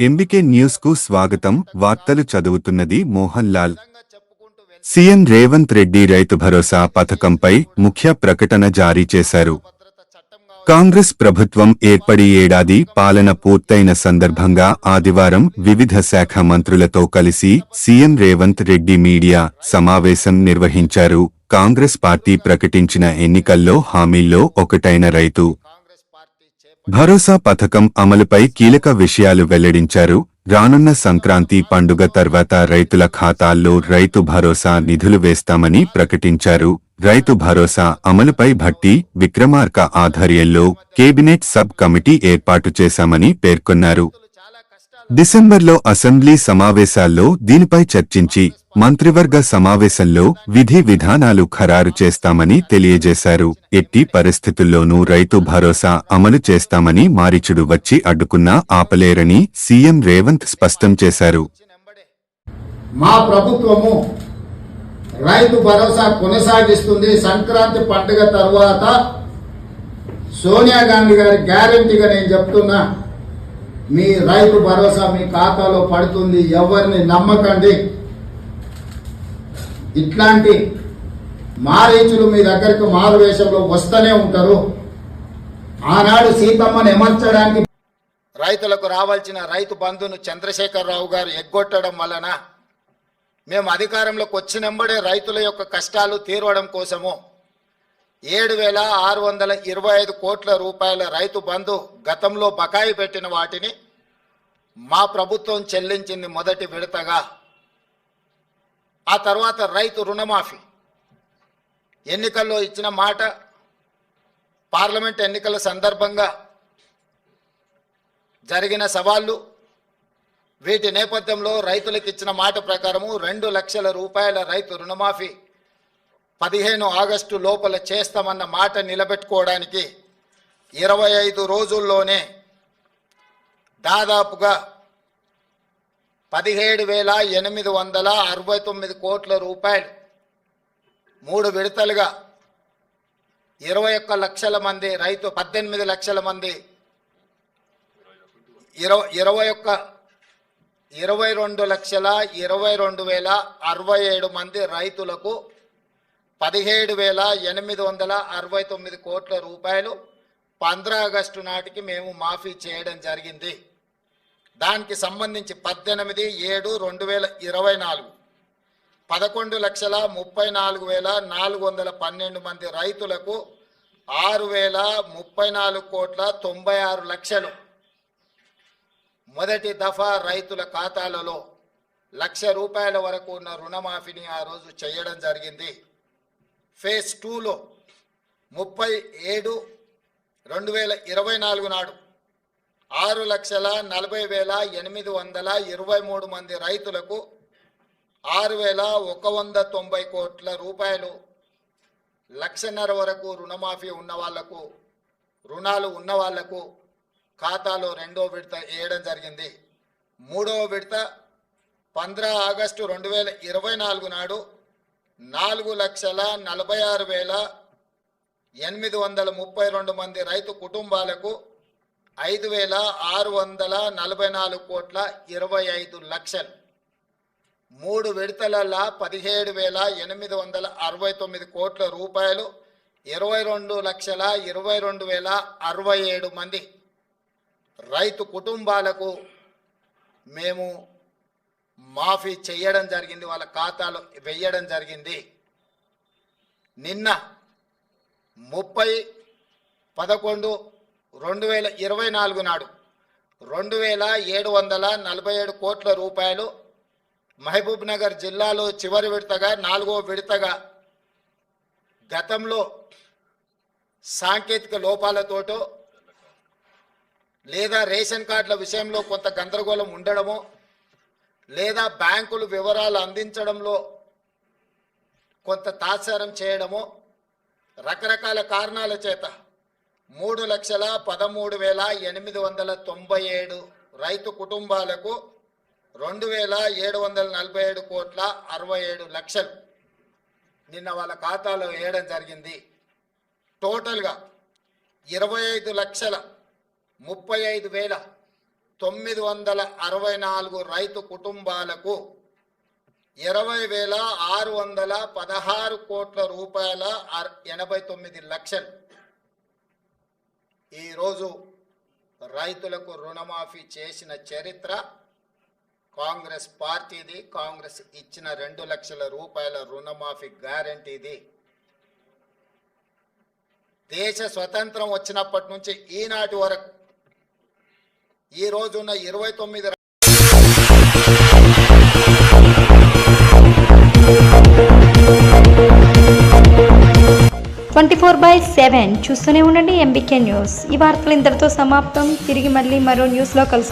MBK న్యూస్కు స్వాగతం. వార్తలు చదువుతున్నది మోహన్ లాల్. సీఎం రేవంత్ రెడ్డి రైతు భరోసా పథకంపై ముఖ్య ప్రకటన జారీ చేశారు. కాంగ్రెస్ ప్రభుత్వం ఏర్పడి ఏడాది పాలన పూర్తయిన సందర్భంగా ఆదివారం వివిధ శాఖ మంత్రులతో కలిసి సీఎం రేవంత్ రెడ్డి మీడియా సమావేశం నిర్వహించారు. కాంగ్రెస్ పార్టీ ప్రకటించిన ఎన్నికల్లో హామీల్లో ఒకటైన రైతు. భరోసా పథకం అమలుపై కీలక విషయాలు వెల్లడించారు. రానున్న సంక్రాంతి పండుగ తర్వాత రైతుల ఖాతాల్లో రైతు భరోసా నిధులు వేస్తామని ప్రకటించారు. రైతు భరోసా అమలుపై భట్టి విక్రమార్క ఆధ్వర్యంలో కేబినెట్ సబ్ కమిటీ ఏర్పాటు చేశామని పేర్కొన్నారు. డిసెంబర్లో అసెంబ్లీ సమావేశాల్లో దీనిపై చర్చించి మంత్రివర్గ సమావేశంలో విధి విధానాలు ఖరారు చేస్తామని తెలియజేశారు. ఎట్టి పరిస్థితుల్లోనూ రైతు భరోసా అమలు చేస్తామని మారిచుడు వచ్చి అడ్డుకున్నా ఆపలేరని సీఎం రేవంత్ స్పష్టం చేశారు. మా ప్రభుత్వము రైతు భరోసా కొనసాగిస్తుంది. సంక్రాంతి పండుగ తర్వాత సోనియా గాంధీ గారి గ్యారంటీగా నేను చెప్తున్నా. మీ రైతు భరోసా మీ ఖాతాలో పడుతుంది ఎవరిని నమ్మకండి. ఇట్లాంటి మారీచులు మీ దగ్గరికి మారు వేషంలో వస్తూనే ఉంటారు. ఆనాడు సీతమ్మను ఎమర్చడానికి రైతులకు రావాల్సిన రైతు బంధును చంద్రశేఖరరావు గారు ఎగ్గొట్టడం వలన మేము అధికారంలోకి వచ్చినంబడే రైతుల యొక్క కష్టాలు తీరవడం కోసము ఏడు వేల ఆరు వందల ఇరవై ఐదు కోట్ల రూపాయల రైతు బంధు గతంలో బకాయి పెట్టిన వాటిని మా ప్రభుత్వం చెల్లించింది మొదటి విడతగా. ఆ తర్వాత రైతు రుణమాఫీ. ఎన్నికల్లో ఇచ్చిన మాట పార్లమెంట్ ఎన్నికల సందర్భంగా జరిగిన సవాళ్ళు వీటి నేపథ్యంలో రైతులకు ఇచ్చిన మాట ప్రకారము రెండు లక్షల రూపాయల రైతు రుణమాఫీ పదిహేను ఆగస్టు లోపల చేస్తామన్న మాట నిలబెట్టుకోవడానికి ఇరవై ఐదు రోజుల్లోనే దాదాపుగా పదిహేడు వేల ఎనిమిది వందల అరవై తొమ్మిది కోట్ల రూపాయలు మూడు విడతలుగా ఇరవై ఒక్క లక్షల మంది రైతు పద్దెనిమిది లక్షల మంది ఇరవై ఇరవై ఒక్క ఇరవై రెండు లక్షల ఇరవై రెండు వేల అరవై ఏడు మంది రైతులకు పదిహేడు వేల ఎనిమిది వందల అరవై తొమ్మిది కోట్ల రూపాయలు పంద్రా ఆగస్టు నాటికి మేము మాఫీ చేయడం జరిగింది. దానికి సంబంధించి పద్దెనిమిది ఏడు రెండు వేల ఇరవై నాలుగు పదకొండు లక్షల ముప్పై నాలుగు వేల నాలుగు వందల పన్నెండు మంది రైతులకు ఆరు వేల ముప్పై నాలుగు కోట్ల తొంభై ఆరు లక్షలు. మొదటి దఫా రైతుల ఖాతాలలో లక్ష రూపాయల వరకు ఉన్న రుణమాఫీని ఆ రోజు చేయడం జరిగింది. ఫేజ్ టూలో ముప్పై ఏడు రెండు వేల ఇరవై నాలుగు నాడు ఆరు లక్షల నలభై వేల ఎనిమిది వందల ఇరవై మూడు మంది రైతులకు ఆరు వేల ఒక వంద తొంభై కోట్ల రూపాయలు లక్షన్నర వరకు రుణమాఫీ ఉన్న వాళ్ళకు రుణాలు ఉన్న వాళ్ళకు ఖాతాలో రెండో విడత వేయడం జరిగింది. మూడవ విడత పంద్రా ఆగస్టు రెండు వేల ఇరవై నాలుగు నాడు నాలుగు లక్షల నలభై ఆరు వేల ఎనిమిది వందల ముప్పై రెండు మంది రైతు కుటుంబాలకు ఐదు వేల ఆరు వందల నలభై నాలుగు కోట్ల ఇరవై ఐదు లక్షలు. మూడు విడతలల్లా పదిహేడు వేల ఎనిమిది వందల అరవై తొమ్మిది కోట్ల రూపాయలు ఇరవై రెండు లక్షల ఇరవై రెండు వేల అరవై ఏడు మంది రైతు కుటుంబాలకు మేము మాఫీ చేయడం జరిగింది వాళ్ళ ఖాతాలో వెయ్యడం జరిగింది. నిన్న ముప్పై పదకొండు రెండు వేల ఇరవై నాలుగు నాడు రెండు వేల ఏడు వందల నలభై ఏడు కోట్ల రూపాయలు మహబూబ్ నగర్ జిల్లాలో చివరి విడతగా నాలుగో విడతగా గతంలో సాంకేతిక లోపాలతోటో లేదా రేషన్ కార్డుల విషయంలో కొంత గందరగోళం ఉండడమో లేదా బ్యాంకులు వివరాలు అందించడంలో కొంత తాత్సారం చేయడమో రకరకాల కారణాల చేత మూడు లక్షల పదమూడు వేల ఎనిమిది వందల తొంభై ఏడు రైతు కుటుంబాలకు రెండు వేల ఏడు వందల నలభై ఏడు కోట్ల అరవై ఏడు లక్షలు. నిన్న వాళ్ళ ఖాతాలో వేయడం జరిగింది. టోటల్గా ఇరవై ఐదు లక్షల ముప్పై ఐదు వేల తొమ్మిది వందల అరవై నాలుగు రైతు కుటుంబాలకు ఇరవై వేల ఆరు వందల పదహారు కోట్ల రూపాయల ఎనభై తొమ్మిది లక్షలు. ఈరోజు రైతులకు రుణమాఫీ చేసిన చరిత్ర కాంగ్రెస్ పార్టీది కాంగ్రెస్ ఇచ్చిన రెండు లక్షల రూపాయల రుణమాఫీ గ్యారంటీది. దేశ స్వతంత్రం వచ్చినప్పటి నుంచి ఈనాటి వరకు ఈ రోజున ఇరవై తొమ్మిది ట్వంటీ ఫోర్ బై సెవెన్ చూస్తూనే ఉండండి ఎంబీకే న్యూస్. ఈ వార్తలు ఇంతటితో సమాప్తం. తిరిగి మళ్ళీ మరో న్యూస్లో కలుసు